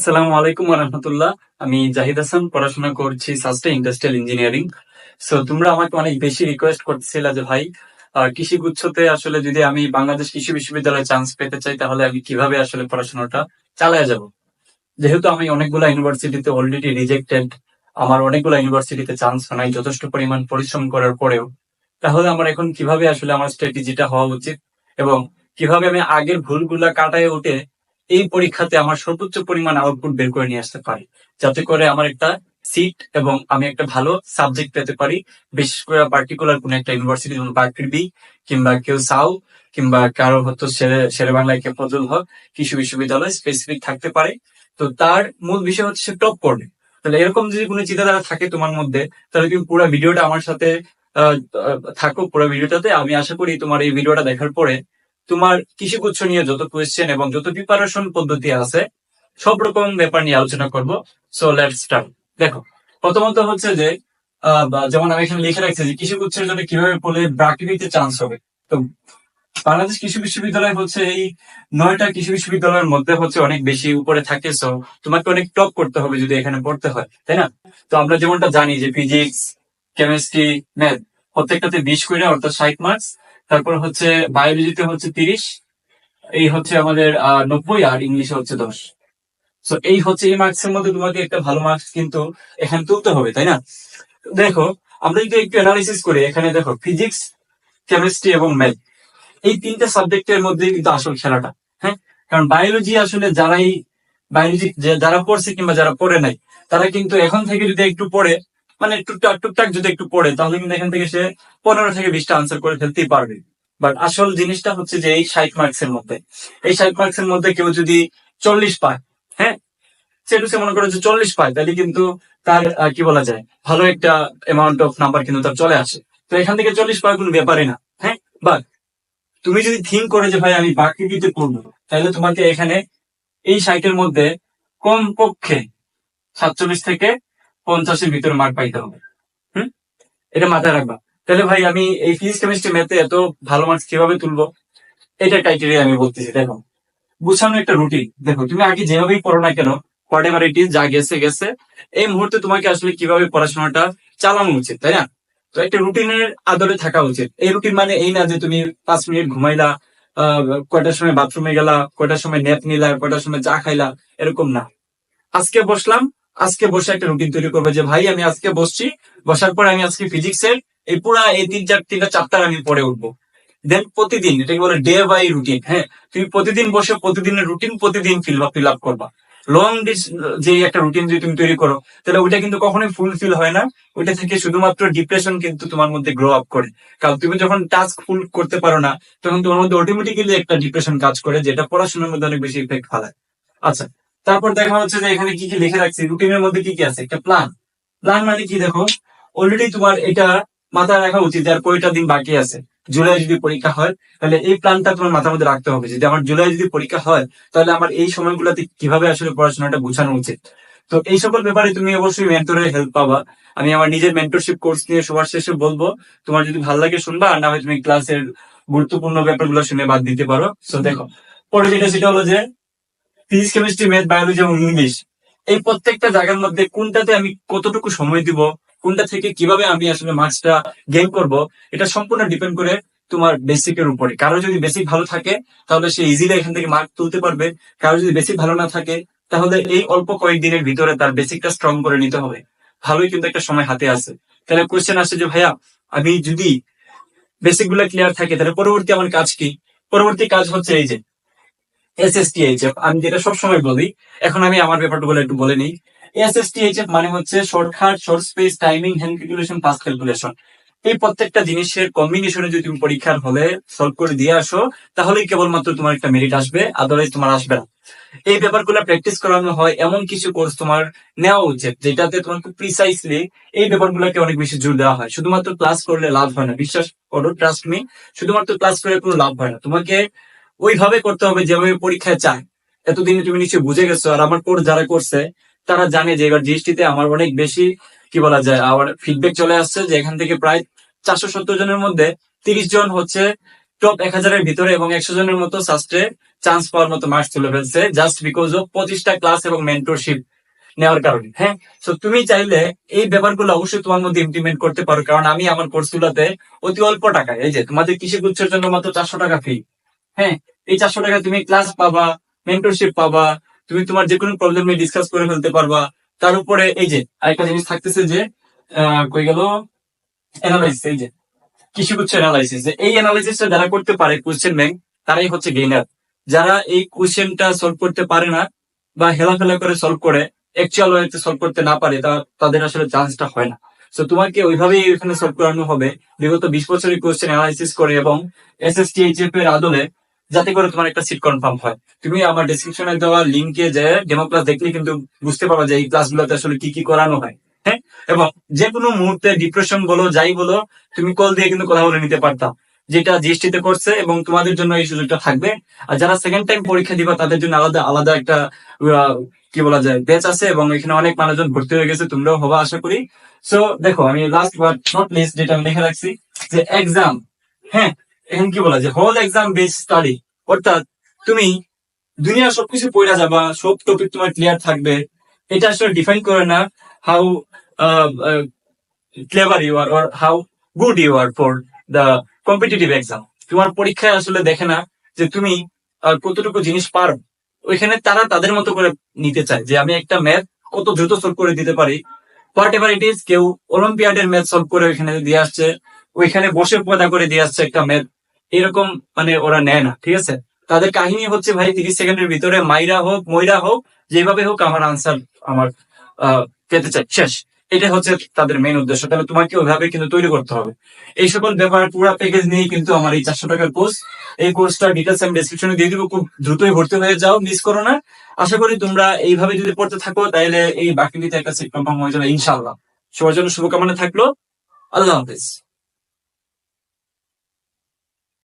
আসসালামু আলাইকুম রহমতুল্লাহ। আমি জাহিদ হাসান, পড়াশোনা করছি সাস্টে ইন্ডাস্ট্রিয়াল ইঞ্জিনিয়ারিং। সো তোমরা আমাকে অনেক বেশি রিকোয়েস্ট করতেছিলে যে ভাই কৃষি গুচ্ছতে আসলে যদি আমি বাংলাদেশ কৃষি বিশ্ববিদ্যালয়ে চান্স পেতে চাই, তাহলে আমি কীভাবে আসলে পড়াশোনাটা চালায় যাব? যেহেতু আমি অনেকগুলা ইউনিভার্সিটিতে অলরেডি রিজেক্টেড আমার অনেকগুলা ইউনিভার্সিটিতে চান্স নাই, যথেষ্ট পরিমাণ পরিশ্রম করার পরেও। তাহলে আমার এখন কীভাবে আসলে আমার স্ট্র্যাটেজিটা হওয়া উচিত? এবং কীভাবে আমি আগের ভুলগুলা কাটায় উঠে এই পরীক্ষাতে আমার সর্বোচ্চ পরিমাণ আউটপুট বের করে নিয়ে আসতে পারি। যাতে করে আমার একটা সিট এবং আমি একটা ভালো সাবজেক্ট পেতে পারি। বিশেষ করে পার্টিকুলার কোন একটা ইউনিভার্সিটি যেমন বাকৃবি কিংবা কেউ সাউ কিংবা কারও হয়তো শেরে বাংলায় কে ফজল হক, কৃষি বিশ্ববিদ্যালয় স্পেসিফিক থাকতে পারে। তো তার মূল বিষয় হচ্ছে সে টপ করবে তাহলে এরকম যদি কোনো চিন্তাধারা থাকে তোমার মধ্যে, তাহলে তুমি পুরো ভিডিওটা আমার সাথে থাকো, পুরো ভিডিওটাতে আমি আশা করি তোমার এই ভিডিওটা দেখার পরে তোমার কৃষিগুচ্ছ নিয়ে যত কোয়েশ্চেন এবং যত প্রিপারেশন পদ্ধতি আছে, সব রকম ব্যাপার নিয়ে আলোচনা করব। সো লেট স্টার্ট দেখো, প্রথমত হচ্ছে যে যেমন আমি এখানে লিখে রাখছি যে কৃষিগুচ্ছের জন্য কীভাবে পড়লে ব্রাকেটিতে চান্স হবে। তো বাংলাদেশ কৃষি বিশ্ববিদ্যালয় হচ্ছে এই নয়টা কৃষি বিশ্ববিদ্যালয়ের মধ্যে হচ্ছে অনেক বেশি উপরে থাকে সো তোমাকে অনেক টপ করতে হবে যদি এখানে পড়তে হয়, তাই না? তো আমরা যেমনটা জানি যে ফিজিক্স কেমিস্ট্রি ম্যাথ প্রত্যেকটাতে বিশ করে, অর্থাৎ ষাট মার্কস তারপর হচ্ছে বায়োলজিতে হচ্ছে তিরিশ, এই হচ্ছে আমাদের নব্বই আর ইংলিশে হচ্ছে দশ। সো এই হচ্ছে এই মার্কস এর মধ্যে তোমাকে একটা ভালো মার্কস কিন্তু এখানে তুলতে হবে, তাই না? দেখো, আমরা যদি একটু অ্যানালিসিস করি, এখানে দেখো ফিজিক্স কেমিস্ট্রি এবং ম্যাথ এই তিনটে সাবজেক্টের মধ্যে কিন্তু আসল খেলাটা হ্যাঁ? কারণ বায়োলজি আসলে যারাই বায়োলজি যারা পড়ছে কিংবা যারা পড়ে নাই, তারা কিন্তু এখন থেকে যদি একটু পড়ে মানে টুকটাক টুকটাক যদি একটু পড়ে, তাহলে কিন্তু এখান থেকে সে পনেরো থেকে বিশটা আনসার করে ফেলতেই পারবে। বাট আসল জিনিসটা হচ্ছে যে এই ষাট মার্কস এর মধ্যে। এই ষাট মার্কস এর মধ্যে কেউ যদি চল্লিশ পায় হ্যাঁ? সেটু সে মনে করে যে চল্লিশ পায়, তাহলে কিন্তু তার কি বলা যায়, ভালো একটা অ্যামাউন্ট অফ নাম্বার কিন্তু তার চলে আসে। তো এখান থেকে চল্লিশ পাওয়ার কোনো ব্যাপারই না হ্যাঁ? বাট তুমি যদি থিঙ্ক করে যে ভাই আমি বাকি দিতে পড়ব, তাহলে তোমাকে এখানে এই সাইটের মধ্যে কম পক্ষে সাতচল্লিশ থেকে পঞ্চাশের ভিতরে মার্ক পাইতে হবে। হুম? এটা মাথায় রাখবা। তাহলে ভাই, আমি এই ফিজিক্স কেমিস্ট্রি ম্যাথে এত ভালো মার্কস কীভাবে তুলবো? এটা ক্রাইটেরিয়া আমি বলতেছি, দেখো। গুছানো একটা রুটিন দেখো, তুমি আগে যেভাবেই পড়ো না কেন হোয়াট এভার ইট ইজ যা গেছে গেছে, এই মুহূর্তে তোমাকে আসলে কীভাবে পড়াশোনাটা চালানো উচিত, তাই না? তো একটা রুটিনের আদরে থাকা উচিত। এই রুটিন মানে এই না যে তুমি পাঁচ মিনিট ঘুমাইলা কয়টার সময় বাথরুমে গেলা, কয়টার সময় নেপ নিলা, কয়টার সময় চা খাইলা, এরকম না। আজকে বসলাম আজকে বসে একটা রুটিন তৈরি করবে যে, ভাই, আমি আজকে বসছি, বসার পরে আমি আজকে ফিজিক্সের এই পুরা এই তিন চার, তিনটা চ্যাপ্টার আমি পড়ে উঠবো। দেন প্রতিদিন, এটাকে বলে ডে বাই রুটিন হ্যাঁ? তুমি প্রতিদিন বসে প্রতিদিনের রুটিন প্রতিদিন ফিল ফিল আপ করবা। লং যে একটা রুটিন যদি তুমি তৈরি করো, তাহলে ওইটা কিন্তু কখনোই ফুলফিল হয় না। ওইটা থেকে শুধুমাত্র ডিপ্রেশন কিন্তু তোমার মধ্যে গ্রো আপ করে। কারণ তুমি যখন টাস্ক ফুল করতে পারো না, তখন তোমার মধ্যে অটোমেটিক্যালি একটা ডিপ্রেশন কাজ করে, যেটা পড়াশোনার মধ্যে অনেক বেশি ইফেক্ট ফেলায়। আচ্ছা তারপর দেখা হচ্ছে যে এখানে কি কি লিখে রাখছি? রুটিনের মধ্যে কি কি আছে? একটা প্ল্যান প্ল্যান মানে কি দেখো? অলরেডি তোমার এটা মাথায় রাখা উচিত যে আর কয়টা দিন বাকি আছে? জুলাই যদি পরীক্ষা হয়, তাহলে এই প্ল্যানটা তোমার মাথার মধ্যে রাখতে হবে। যদি আমার জুলাই যদি পরীক্ষা হয়, তাহলে আমার এই সময়গুলোতে কীভাবে আসলে পড়াশোনাটা গুছানো উচিত? তো এই সকল ব্যাপারে তুমি অবশ্যই মেন্টরের হেল্প পাবা। আমি আমার নিজের মেন্টরশিপ কোর্স নিয়ে সবার শেষে বলব, তোমার যদি ভালো লাগে শুনবা, আর না হয় তুমি ক্লাসের গুরুত্বপূর্ণ ব্যাপারগুলো শুনে বাদ দিতে পারো। তো দেখো, পরে যেটা সেটা হলো যে ফিজিক্স কেমিস্ট্রি ম্যাথ বায়োলজি এবং ইংলিশ এই প্রত্যেকটা জায়গার মধ্যে কোনটাতে আমি কতটুকু সময় দিব, কোনটা থেকে কীভাবে আমি আসলে মার্কসটা গেইন করব, এটা সম্পূর্ণ ডিপেন্ড করে তোমার বেসিকের উপরে। কারও যদি বেসিক ভালো থাকে, তাহলে সে ইজিলি এখান থেকে মার্ক তুলতে পারবে। কারও যদি বেসিক ভালো না থাকে, তাহলে এই অল্প কয়েকদিনের ভিতরে তার বেসিকটা স্ট্রং করে নিতে হবে। ভালোই কিন্তু একটা সময় হাতে আছে। তাহলে কোয়েশ্চেন আসে যে, ভাইয়া, আমি যদি বেসিকগুলা ক্লিয়ার থাকে, তাহলে পরবর্তী আমার কাজ কি? পরবর্তী কাজ হচ্ছে এই যে S S T H F আমি যেটা সবসময় বলি, এখন আমি আমার ব্যাপারটা বলে একটু বলে নিই। S S T H F মানে হচ্ছে shortcut, short space, timing hand calculation fast calculation এই প্রত্যেকটা জিনিসের কম্বিনেশনে যদি তুমি পরীক্ষার হলে সলভ করে দিয়ে আসো, তাহলেই কেবলমাত্র তোমার একটা মেরিট আসবে আদারওয়াইজ তোমার আসবে না। এই ব্যাপারগুলো প্র্যাকটিস করানো হয় এমন কিছু কোর্স তোমার নেওয়া উচিত, যেটাতে তোমার খুব প্রিসাইসলি এই ব্যাপারগুলোকে অনেক বেশি জোর দেওয়া হয়। শুধুমাত্র ক্লাস করলে লাভ হয় না, বিশ্বাস করো ট্রাস্ট মি শুধুমাত্র ক্লাস করে কোনো লাভ হয় না। তোমাকে ওইভাবে করতে হবে যেভাবে পরীক্ষায় চায়। এতদিনে তুমি নিশ্চয়ই বুঝে গেছো, আর আমার কোর্স যারা করছে, তারা জানে যে এবার জিএসটিতে আমার অনেক বেশি, কি বলা যায়, আমার ফিডব্যাক চলে আসছে যে এখান থেকে প্রায় চারশো সত্তর জনের মধ্যে তিরিশ জন হচ্ছে টপ এক হাজারের ভিতরে এবং একশো জনের মতো সাস্টে চান্স পাওয়ার মতো মার্কস তুলে ফেলছে জাস্ট বিকজ অফ পঁচিশটা ক্লাস এবং মেন্টরশিপ নেওয়ার কারণে। হ্যাঁ তো তুমি চাইলে এই ব্যাপারগুলো অবশ্যই তোমার মধ্যে ইমপ্লিমেন্ট করতে পারো, কারণ আমি আমার কোর্সগুলোতে অতি অল্প টাকায়, এই যে তোমাদের কৃষি গুচ্ছের জন্য মাত্র চারশো টাকা ফি হ্যাঁ এই চারশো টাকা তুমি ক্লাস পাবা মেন্টরশিপ পাবা, তুমি তোমার যে কোনো প্রবলেম নিয়ে ডিসকাস করে ফেলতে পারবা। তার উপরে এই যে, আরেকটা জিনিস থাকতেছে যে কই গেল? অ্যানালাইসিস এই যে, কৃষি গুচ্ছ অ্যানালাইসিস এই অ্যানালাইসিসটা যারা করতে পারে কোশ্চেন ব্যাংক তারাই হচ্ছে গেইনার যারা এই কোশ্চেনটা সলভ করতে পারে না, বা হেলাফেলা করে সলভ করে অ্যাকচুয়াল ওয়েতে সলভ করতে না পারে তাদের আসলে চান্সটা হয় না। তো তোমাকে ওইভাবেই এখানে সলভ করানো হবে। বিগত বিশ বছরের কোশ্চেন অ্যানালাইসিস করে এবং S S T H F এর আদলে যাতে করে তোমার একটা সিট কনফার্ম হয়। তুমি আমার ডিসক্রিপশনে দেওয়া লিঙ্কে যে ডেমো ক্লাস দেখলে কিন্তু বুঝতে পারবা যে এই ক্লাস ক্লাসগুলোতে আসলে কি কি করানো হয় হ্যাঁ? এবং যে কোনো মুহূর্তে ডিপ্রেশন বলো, যাই বলো, তুমি কল দিয়ে কিন্তু কথা বলে নিতে পারতাম যেটা জিএসটি তে করছে এবং তোমাদের জন্য এই সুযোগটা থাকবে। আর যারা সেকেন্ড টাইম পরীক্ষা দিবা, তাদের জন্য আলাদা আলাদা একটা কি বলা যায় ব্যাচ আছে এবং এখানে অনেক মানুষজন ভর্তি হয়ে গেছে, তোমরাও হবা, আশা করি। সো দেখো, আমি লাস্ট বাট নট লিস্ট যেটা আমি লিখে রাখছি, যে এক্সাম হ্যাঁ? এখন কি বলা যায়? হোল এক্সাম বেস স্টাডি অর্থাৎ তুমি দুনিয়ার সবকিছু পড়া যাবা, সব টপিক তোমার ক্লিয়ার থাকবে। এটা আসলে ডিফাইন করে না how clever you are or how good you are for the competitive exam তোমার পরীক্ষায় আসলে দেখে না যে তুমি কতটুকু জিনিস পারো। ওইখানে তারা তাদের মতো করে নিতে চায় যে আমি একটা ম্যাথ কত দ্রুত সলভ করে দিতে পারি। হোয়াট এভার ইট ইজ কেউ অলিম্পিয়াডের ম্যাথ সলভ করে ওইখানে দিয়ে আসছে। ওইখানে বসে পয়দা করে দিয়ে আসছে একটা ম্যাথ এরকম মানে ওরা নেয় না, ঠিক আছে? তাদের কাহিনী হচ্ছে ভাই তিরিশ সেকেন্ডের ভিতরে মাইরা হোক ময়রা হোক, যেভাবে হোক আমার আনসার আমার পেতে চাই। শেষ। এটা হচ্ছে তাদের মেইন উদ্দেশ্য। তাহলে তোমাকে ওইভাবে কিন্তু তৈরি করতে হবে। এই সকল ব্যাপার, পুরো প্যাকেজ নিয়ে কিন্তু আমার এই চারশো টাকার কোর্স এই কোর্সটা ডিটেলস আমি ডিসক্রিপশনে দিয়ে দিব। খুব দ্রুতই ভর্তি হয়ে যাও মিস করো না। আশা করি তোমরা এইভাবে যদি পড়তে থাকো, তাহলে এই বাকিটিতে একটা সিট কনফার্ম হয়ে যাবে ইনশাল্লাহ সবার জন্য শুভকামনা থাকল। আল্লাহ হাফিজ।